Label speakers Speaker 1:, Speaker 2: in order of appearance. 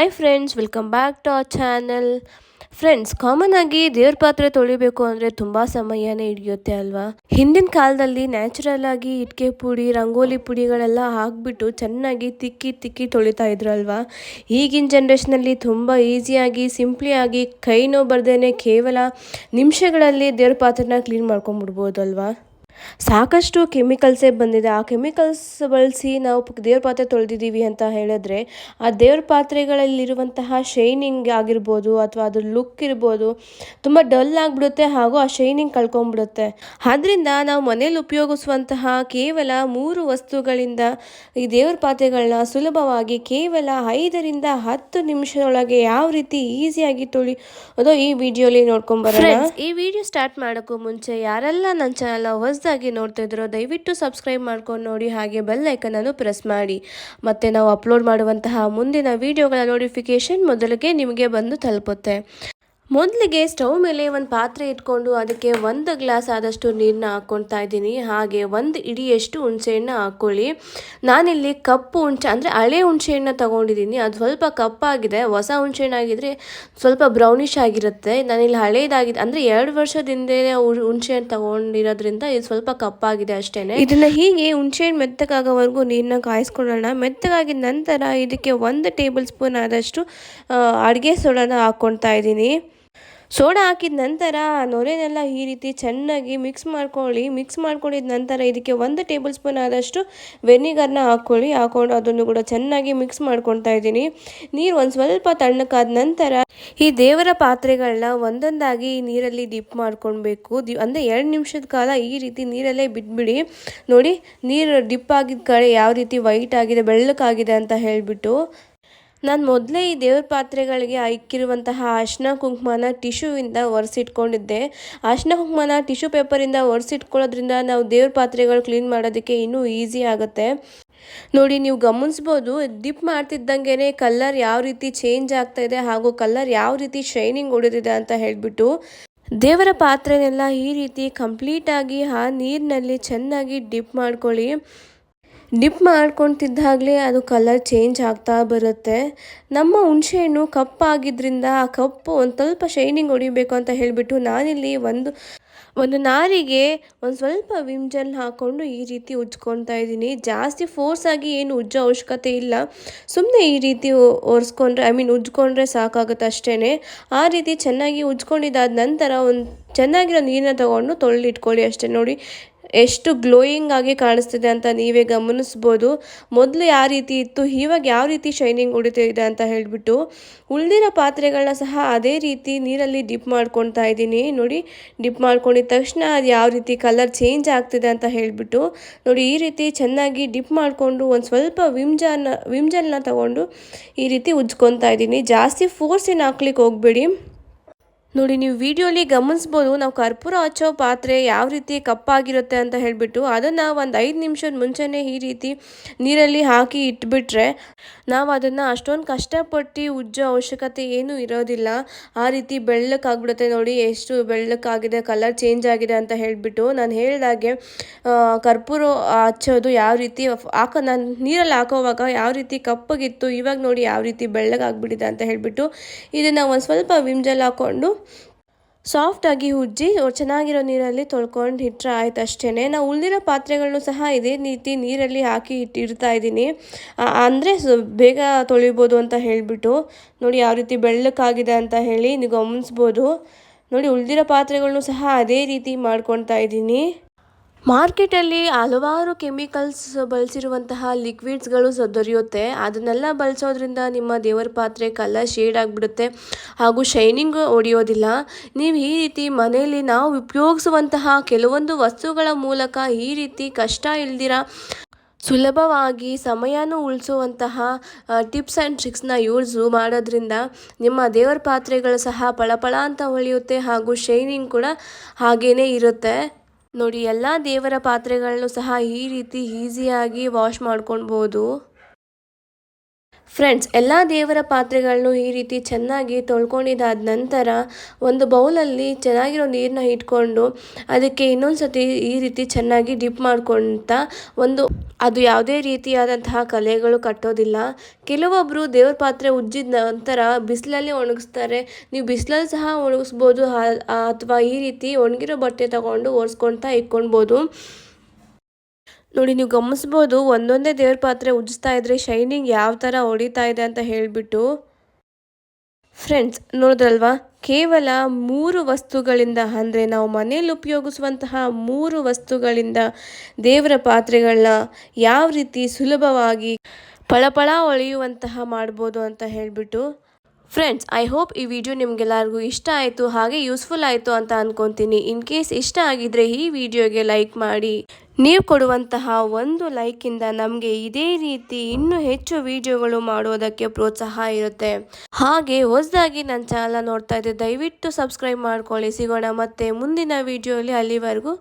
Speaker 1: Hi friends welcome back to our channel friends common ಆಗಿ ದೇವ್ರ ಪಾತ್ರೆ ತೊಳಿಬೇಕು ಅಂದರೆ ತುಂಬ ಸಮಯನೇ ಹಿಡಿಯುತ್ತೆ ಅಲ್ವಾ? ಹಿಂದಿನ ಕಾಲದಲ್ಲಿ ನ್ಯಾಚುರಲ್ ಆಗಿ ಇಟ್ಕೆ ಪುಡಿ, ರಂಗೋಲಿ ಪುಡಿಗಳೆಲ್ಲ ಹಾಕ್ಬಿಟ್ಟು ಚೆನ್ನಾಗಿ ತಿಕ್ಕಿ ತಿಕ್ಕಿ ತೊಳಿತಾ ಇದ್ರಲ್ವಾ ಈಗಿನ ಜನ್ರೇಷನಲ್ಲಿ ತುಂಬ ಈಸಿಯಾಗಿ ಸಿಂಪ್ಲಿ ಆಗಿ ಕೈ ನೋವು ಬರ್ದೇನೆ ಕೇವಲ ನಿಮಿಷಗಳಲ್ಲಿ ದೇವ್ರ ಪಾತ್ರೆನ ಕ್ಲೀನ್ ಮಾಡ್ಕೊಂಡ್ಬಿಡ್ಬೋದು ಅಲ್ವಾ? ಸಾಕಷ್ಟು ಕೆಮಿಕಲ್ಸೇ ಬಂದಿದೆ. ಆ ಕೆಮಿಕಲ್ಸ್ ಬಳಸಿ ನಾವು ದೇವ್ರ ಪಾತ್ರೆ ತೊಳೆದಿದ್ದೀವಿ ಅಂತ ಹೇಳಿದ್ರೆ, ಆ ದೇವ್ರ ಪಾತ್ರೆಗಳಲ್ಲಿರುವಂತಹ ಶೈನಿಂಗ್ ಆಗಿರ್ಬೋದು ಅಥವಾ ಅದ್ರ ಲುಕ್ ಇರ್ಬೋದು ತುಂಬ ಡಲ್ ಆಗಿಬಿಡುತ್ತೆ ಹಾಗೂ ಆ ಶೈನಿಂಗ್ ಕಳ್ಕೊಂಡ್ಬಿಡುತ್ತೆ ಆದ್ದರಿಂದ ನಾವು ಮನೇಲಿ ಉಪಯೋಗಿಸುವಂತಹ ಕೇವಲ ಮೂರು ವಸ್ತುಗಳಿಂದ ಈ ದೇವ್ರ ಪಾತ್ರೆಗಳನ್ನ ಸುಲಭವಾಗಿ ಕೇವಲ ಐದರಿಂದ ಹತ್ತು ನಿಮಿಷದೊಳಗೆ ಯಾವ ರೀತಿ ಈಸಿಯಾಗಿ ತೊಳಿ, ಅದು ಈ ವಿಡಿಯೋಲಿ ನೋಡ್ಕೊಂಬರೋಣ. ಈ ವಿಡಿಯೋ ಸ್ಟಾರ್ಟ್ ಮಾಡೋಕ್ಕೂ ಮುಂಚೆ ಯಾರೆಲ್ಲ ನನ್ನ ಚಾನಲ್ ಹೊಸದಾಗಿ ನೋಡ್ತಾ ಇದ್ರೋ, ದಯವಿಟ್ಟು ಸಬ್ಸ್ಕ್ರೈಬ್ ಮಾಡ್ಕೊಂಡು ನೋಡಿ, ಹಾಗೆ ಬೆಲ್ ಐಕನನ್ನು ಪ್ರೆಸ್ ಮಾಡಿ. ಮತ್ತೆ ನಾವು ಅಪ್ಲೋಡ್ ಮಾಡುವಂತಹ ಮುಂದಿನ ವಿಡಿಯೋಗಳ ನೋಟಿಫಿಕೇಶನ್ ಮೊದಲಿಗೆ ನಿಮಗೆ ಬಂದು ತಲುಪುತ್ತೆ. ಮೊದಲಿಗೆ ಸ್ಟವ್ ಮೇಲೆ ಒಂದು ಪಾತ್ರೆ ಇಟ್ಕೊಂಡು ಅದಕ್ಕೆ ಒಂದು ಗ್ಲಾಸ್ ಆದಷ್ಟು ನೀರನ್ನ ಹಾಕ್ಕೊಳ್ತಾ ಇದ್ದೀನಿ. ಹಾಗೆ ಒಂದು ಇಡಿಯಷ್ಟು ಹುಣಸೆಹಣ್ಣು ಹಾಕ್ಕೊಳ್ಳಿ. ನಾನಿಲ್ಲಿ ಕಪ್ಪು ಹುಣಸೆ, ಅಂದರೆ ಹಳೆ ಹುಣಸೆಹಣ್ಣು ತಗೊಂಡಿದ್ದೀನಿ. ಅದು ಸ್ವಲ್ಪ ಕಪ್ಪಾಗಿದೆ. ಹೊಸ ಹುಣಸೆಹಣ್ಣು ಆಗಿದ್ರೆ ಸ್ವಲ್ಪ ಬ್ರೌನಿಷ್ ಆಗಿರುತ್ತೆ. ನಾನಿಲ್ಲಿ ಹಳೇದಾಗಿದೆ ಅಂದರೆ ಎರಡು ವರ್ಷದಿಂದ ಹುಣಸೆಹಣ್ಣು ತಗೊಂಡಿರೋದ್ರಿಂದ ಇದು ಸ್ವಲ್ಪ ಕಪ್ಪಾಗಿದೆ ಅಷ್ಟೇ ಇದನ್ನು ಹೀಗೆ ಹುಣಸೆಹಣ್ಣು ಮೆತ್ತಗಾಗೋವರೆಗೂ ನೀರನ್ನ ಕಾಯಿಸ್ಕೊಳ್ಳೋಣ. ಮೆತ್ತಗಾಗಿದ ನಂತರ ಇದಕ್ಕೆ ಒಂದು ಟೇಬಲ್ ಸ್ಪೂನ್ ಆದಷ್ಟು ಅಡುಗೆ ಸೋಡಾನ ಹಾಕ್ಕೊಳ್ತಾ ಇದ್ದೀನಿ. ಸೋಡಾ ಹಾಕಿದ ನಂತರ ನೊರೆನೆಲ್ಲ ಈ ರೀತಿ ಚೆನ್ನಾಗಿ ಮಿಕ್ಸ್ ಮಾಡ್ಕೊಳ್ಳಿ. ಮಿಕ್ಸ್ ಮಾಡ್ಕೊಂಡಿದ ನಂತರ ಇದಕ್ಕೆ ಒಂದು ಟೇಬಲ್ ಸ್ಪೂನ್ ಆದಷ್ಟು ವೆನಿಗರ್ನ ಹಾಕ್ಕೊಳ್ಳಿ. ಹಾಕೊಂಡು ಅದನ್ನು ಕೂಡ ಚೆನ್ನಾಗಿ ಮಿಕ್ಸ್ ಮಾಡ್ಕೊತಾ ಇದ್ದೀನಿ. ನೀರು ಒಂದು ಸ್ವಲ್ಪ ತಣ್ಣಕ್ಕಾದ ನಂತರ ಈ ದೇವರ ಪಾತ್ರೆಗಳನ್ನ ಒಂದೊಂದಾಗಿ ನೀರಲ್ಲಿ ಡಿಪ್ ಮಾಡ್ಕೊಳ್ಬೇಕು. ದಿ ಅಂದರೆ ಎರಡು ನಿಮಿಷದ ಕಾಲ ಈ ರೀತಿ ನೀರಲ್ಲೇ ಬಿಟ್ಬಿಡಿ. ನೋಡಿ, ನೀರು ಡಿಪ್ ಆಗಿದ್ದ ಕಡೆ ಯಾವ ರೀತಿ ವೈಟ್ ಆಗಿದೆ ಬೆಳ್ಳಕ್ಕಾಗಿದೆ ಅಂತ ಹೇಳಿಬಿಟ್ಟು ನಾನು ಮೊದಲೇ ಈ ದೇವ್ರ ಪಾತ್ರೆಗಳಿಗೆ ಇಕ್ಕಿರುವಂತಹ ಅರ್ಶಿನ ಕುಂಕುಮನ ಟಿಶ್ಯೂವಿಂದ ಒರೆಸಿಟ್ಕೊಂಡಿದ್ದೆ. ಅಶ್ನ ಕುಂಕುಮನ ಟಿಶ್ಯೂ ಪೇಪರಿಂದ ಒರೆಸಿಟ್ಕೊಳ್ಳೋದ್ರಿಂದ ನಾವು ದೇವ್ರ ಪಾತ್ರೆಗಳು ಕ್ಲೀನ್ ಮಾಡೋದಕ್ಕೆ ಇನ್ನೂ ಈಸಿ ಆಗುತ್ತೆ. ನೋಡಿ, ನೀವು ಗಮನಿಸ್ಬೋದು, ಡಿಪ್ ಮಾಡ್ತಿದ್ದಂಗೆ ಕಲ್ಲರ್ ಯಾವ ರೀತಿ ಚೇಂಜ್ ಆಗ್ತಾ ಇದೆ ಹಾಗೂ ಕಲ್ಲರ್ ಯಾವ ರೀತಿ ಶೈನಿಂಗ್ ಹೊಡೆದಿದೆ ಅಂತ ಹೇಳಿಬಿಟ್ಟು, ದೇವರ ಪಾತ್ರೆನೆಲ್ಲ ಈ ರೀತಿ ಕಂಪ್ಲೀಟಾಗಿ ಆ ನೀರಿನಲ್ಲಿ ಚೆನ್ನಾಗಿ ಡಿಪ್ ಮಾಡ್ಕೊಳ್ಳಿ. ಡಿಪ್ ಮಾಡ್ಕೊತಿದ್ದಾಗಲೇ ಅದು ಕಲರ್ ಚೇಂಜ್ ಆಗ್ತಾ ಬರುತ್ತೆ. ನಮ್ಮ ಹುಣಸೆಹಣ್ಣು ಕಪ್ಪಾಗಿದ್ದರಿಂದ ಆ ಕಪ್ಪು ಒಂದು ಸ್ವಲ್ಪ ಶೈನಿಂಗ್ ಹೊಡಿಬೇಕು ಅಂತ ಹೇಳಿಬಿಟ್ಟು ನಾನಿಲ್ಲಿ ಒಂದು ಒಂದು ನಾರಿಗೆ ಒಂದು ಸ್ವಲ್ಪ ವಿಮ್ ಜೆಲ್ ಹಾಕ್ಕೊಂಡು ಈ ರೀತಿ ಉಜ್ಕೊತಾ ಇದ್ದೀನಿ. ಜಾಸ್ತಿ ಫೋರ್ಸ್ ಆಗಿ ಏನು ಉಜ್ಜೋ ಅವಶ್ಯಕತೆ ಇಲ್ಲ. ಸುಮ್ಮನೆ ಈ ರೀತಿ ಒರೆಸ್ಕೊಂಡ್ರೆ ಐ ಮೀನ್ ಉಜ್ಕೊಂಡ್ರೆ ಸಾಕಾಗುತ್ತೆ ಅಷ್ಟೇ ಆ ರೀತಿ ಚೆನ್ನಾಗಿ ಉಜ್ಕೊಂಡಿದ್ದಾದ ನಂತರ ಒಂದು ಚೆನ್ನಾಗಿರೋ ನೀರನ್ನ ತಗೊಂಡು ತೊಳೆದಿಟ್ಕೊಳ್ಳಿ ಅಷ್ಟೇ ನೋಡಿ. ಎಷ್ಟು ಗ್ಲೋಯಿಂಗ್ ಆಗಿ ಕಾಣಿಸ್ತಿದೆ ಅಂತ ನೀವೇ ಗಮನಿಸ್ಬೋದು. ಮೊದಲು ಯಾವ ರೀತಿ ಇತ್ತು, ಇವಾಗ ಯಾವ ರೀತಿ ಶೈನಿಂಗ್ ಹೊಡಿತಿದೆ ಅಂತ ಹೇಳಿಬಿಟ್ಟು ಉಳಿದಿರೋ ಪಾತ್ರೆಗಳನ್ನ ಸಹ ಅದೇ ರೀತಿ ನೀರಲ್ಲಿ ಡಿಪ್ ಮಾಡ್ಕೊಳ್ತಾ ಇದ್ದೀನಿ. ನೋಡಿ, ಡಿಪ್ ಮಾಡ್ಕೊಂಡಿದ ತಕ್ಷಣ ಅದು ಯಾವ ರೀತಿ ಕಲರ್ ಚೇಂಜ್ ಆಗ್ತಿದೆ ಅಂತ ಹೇಳಿಬಿಟ್ಟು ನೋಡಿ, ಈ ರೀತಿ ಚೆನ್ನಾಗಿ ಡಿಪ್ ಮಾಡಿಕೊಂಡು ಒಂದು ಸ್ವಲ್ಪ ವಿಮ್ಜಾನ ವಿಮ್ಜಲ್ನ ತಗೊಂಡು ಈ ರೀತಿ ಉಜ್ಕೊತಾ ಇದ್ದೀನಿ. ಜಾಸ್ತಿ ಫೋರ್ಸ್ ಏನು ಹಾಕ್ಲಿಕ್ಕೆ ಹೋಗಬೇಡಿ. ನೋಡಿ, ನೀವು ವಿಡಿಯೋಲಿ ಗಮನಿಸ್ಬೋದು, ನಾವು ಕರ್ಪೂರ ಹಚ್ಚೋ ಪಾತ್ರೆ ಯಾವ ರೀತಿ ಕಪ್ಪಾಗಿರುತ್ತೆ ಅಂತ ಹೇಳಿಬಿಟ್ಟು ಅದನ್ನು ಒಂದು ಐದು ನಿಮಿಷದ ಮುಂಚೆನೇ ಈ ರೀತಿ ನೀರಲ್ಲಿ ಹಾಕಿ ಇಟ್ಬಿಟ್ರೆ ನಾವು ಅದನ್ನು ಅಷ್ಟೊಂದು ಕಷ್ಟಪಟ್ಟು ಉಜ್ಜೋ ಅವಶ್ಯಕತೆ ಏನೂ ಇರೋದಿಲ್ಲ. ಆ ರೀತಿ ಬೆಳ್ಳಕ್ಕಾಗ್ಬಿಡುತ್ತೆ ನೋಡಿ, ಎಷ್ಟು ಬೆಳ್ಳಕ್ಕಾಗಿದೆ, ಕಲರ್ ಚೇಂಜ್ ಆಗಿದೆ ಅಂತ ಹೇಳಿಬಿಟ್ಟು ನಾನು ಹೇಳಿದಾಗೆ ಕರ್ಪೂರ ಹಚ್ಚೋದು ಯಾವ ರೀತಿ, ಹಾಕೋ, ನಾನು ನೀರಲ್ಲಿ ಹಾಕೋವಾಗ ಯಾವ ರೀತಿ ಕಪ್ಪಗಿತ್ತು, ಇವಾಗ ನೋಡಿ ಯಾವ ರೀತಿ ಬೆಳ್ಳಗಾಗ್ಬಿಟ್ಟಿದೆ ಅಂತ ಹೇಳಿಬಿಟ್ಟು ಇದನ್ನು ಒಂದು ಸ್ವಲ್ಪ ವಿಮ್ಜಲ್ ಹಾಕ್ಕೊಂಡು ಸಾಫ್ಟಾಗಿ ಉಜ್ಜಿ ಚೆನ್ನಾಗಿರೋ ನೀರಲ್ಲಿ ತೊಳ್ಕೊಂಡು ಇಟ್ಟರೆ ಆಯ್ತು ಅಷ್ಟೇ ನಾವು ಉಳಿದಿರೋ ಪಾತ್ರೆಗಳನ್ನು ಸಹ ಇದೇ ರೀತಿ ನೀರಲ್ಲಿ ಹಾಕಿ ಇಟ್ಟಿರ್ತಾ ಇದ್ದೀನಿ. ಅಂದರೆ ಬೇಗ ತೊಳಿಬೋದು ಅಂತ ಹೇಳಿಬಿಟ್ಟು, ನೋಡಿ ಯಾವ ರೀತಿ ಬೆಳ್ಳಕ್ಕಾಗಿದೆ ಅಂತ ಹೇಳಿ ನೀವು ಗಮನಿಸ್ಬೋದು ನೋಡಿ ಉಳಿದಿರೋ ಪಾತ್ರೆಗಳನ್ನು ಸಹ ಅದೇ ರೀತಿ ಮಾಡ್ಕೊತಾ ಇದ್ದೀನಿ. ಮಾರ್ಕೆಟಲ್ಲಿ ಹಲವಾರು ಕೆಮಿಕಲ್ಸ್ ಬಳಸಿರುವಂತಹ ಲಿಕ್ವಿಡ್ಸ್ಗಳು ಸ ದೊರೆಯುತ್ತೆ. ಅದನ್ನೆಲ್ಲ ಬಳಸೋದ್ರಿಂದ ನಿಮ್ಮ ದೇವರ ಪಾತ್ರೆ ಕಲ್ಲ ಶೇಡ್ ಆಗಿಬಿಡುತ್ತೆ ಹಾಗೂ ಶೈನಿಂಗ್ ಹೊಡೆಯೋದಿಲ್ಲ ನೀವು ಈ ರೀತಿ ಮನೆಯಲ್ಲಿ ನಾವು ಉಪಯೋಗಿಸುವಂತಹ ಕೆಲವೊಂದು ವಸ್ತುಗಳ ಮೂಲಕ ಈ ರೀತಿ ಕಷ್ಟ ಇಲ್ದಿರ ಸುಲಭವಾಗಿ ಸಮಯನೂ ಉಳಿಸುವಂತಹ ಟಿಪ್ಸ್ ಆ್ಯಂಡ್ ಟ್ರಿಕ್ಸ್ನ ಯೂಸು ಮಾಡೋದ್ರಿಂದ ನಿಮ್ಮ ದೇವರ ಪಾತ್ರೆಗಳು ಸಹ ಪಳಪಳ ಅಂತ ಹೊಳೆಯುತ್ತೆ ಹಾಗೂ ಶೈನಿಂಗ್ ಕೂಡ ಹಾಗೇ ಇರುತ್ತೆ. ನೋಡಿ ಎಲ್ಲ ದೇವರ ಪಾತ್ರೆಗಳನ್ನು ಸಹ ಈ ರೀತಿ ಈಸಿಯಾಗಿ ವಾಶ್ ಮಾಡ್ಕೊಳ್ಬೋದು. ಫ್ರೆಂಡ್ಸ್ ಎಲ್ಲ ದೇವರ ಪಾತ್ರೆಗಳನ್ನು ಈ ರೀತಿ ಚೆನ್ನಾಗಿ ತೊಳ್ಕೊಂಡಿದ್ದಾದ ನಂತರ ಒಂದು ಬೌಲಲ್ಲಿ ಚೆನ್ನಾಗಿರೋ ನೀರನ್ನ ಇಟ್ಕೊಂಡು ಅದಕ್ಕೆ ಇನ್ನೊಂದು ಸತಿ ಈ ರೀತಿ ಚೆನ್ನಾಗಿ ಡಿಪ್ ಮಾಡ್ಕೊಳ್ತಾ ಒಂದು ಅದು ಯಾವುದೇ ರೀತಿಯಾದಂತಹ ಕಲೆಗಳು ಕಟ್ಟೋದಿಲ್ಲ. ಕೆಲವೊಬ್ಬರು ದೇವ್ರ ಪಾತ್ರೆ ಉಜ್ಜಿದ ನಂತರ ಬಿಸಿಲಲ್ಲಿ ಒಣಗಿಸ್ತಾರೆ. ನೀವು ಬಿಸಿಲಲ್ಲಿ ಸಹ ಒಣಗಿಸ್ಬೋದು ಅಥವಾ ಈ ರೀತಿ ಒಣಗಿರೋ ಬಟ್ಟೆ ತಗೊಂಡು ಒರೆಸ್ಕೊಳ್ತಾ ಇಕ್ಕೊಳ್ಬೋದು ನೋಡಿ, ನೀವು ಗಮನಿಸ್ಬೋದು ಒಂದೊಂದೇ ದೇವ್ರ ಪಾತ್ರೆ ಉಜ್ಜಿಸ್ತಾ ಇದ್ರೆ ಶೈನಿಂಗ್ ಯಾವ ಥರ ಹೊಡಿತಾ ಇದೆ ಅಂತ ಹೇಳಿಬಿಟ್ಟು ಫ್ರೆಂಡ್ಸ್ ನೋಡಿದ್ರಲ್ವಾ? ಕೇವಲ ಮೂರು ವಸ್ತುಗಳಿಂದ, ಅಂದರೆ ನಾವು ಮನೆಯಲ್ಲಿ ಉಪಯೋಗಿಸುವಂತಹ ಮೂರು ವಸ್ತುಗಳಿಂದ ದೇವರ ಪಾತ್ರೆಗಳನ್ನ ಯಾವ ರೀತಿ ಸುಲಭವಾಗಿ ಪಳಪಳ ಹೊಳೆಯುವಂತಹ ಮಾಡ್ಬೋದು ಅಂತ ಹೇಳಿಬಿಟ್ಟು ಫ್ರೆಂಡ್ಸ್ ಐ ಹೋಪ್ ಈ ವಿಡಿಯೋ ನಿಮಗೆಲ್ಲರಿಗೂ ಇಷ್ಟ ಆಯಿತು, ಹಾಗೆ ಯೂಸ್ಫುಲ್ ಆಯಿತು ಅಂತ ಅಂದ್ಕೊತೀನಿ ಇನ್ ಕೇಸ್ ಇಷ್ಟ ಆಗಿದ್ರೆ ಈ ವಿಡಿಯೋಗೆ ಲೈಕ್ ಮಾಡಿ. ನೀವು ಕೊಡುವಂತಹ ಒಂದು ಲೈಕಿಂದ ನಮಗೆ ಇದೇ ರೀತಿ ಇನ್ನೂ ಹೆಚ್ಚು ವಿಡಿಯೋಗಳು ಮಾಡೋದಕ್ಕೆ ಪ್ರೋತ್ಸಾಹ ಇರುತ್ತೆ. ಹಾಗೆ ಹೊಸದಾಗಿ ನನ್ನ ಚಾನಲ್ ನೋಡ್ತಾ ಇದ್ದೆ ದಯವಿಟ್ಟು ಸಬ್ಸ್ಕ್ರೈಬ್ ಮಾಡ್ಕೊಳ್ಳಿ. ಸಿಗೋಣ ಮತ್ತೆ ಮುಂದಿನ ವಿಡಿಯೋಲಿ ಅಲ್ಲಿವರೆಗೂ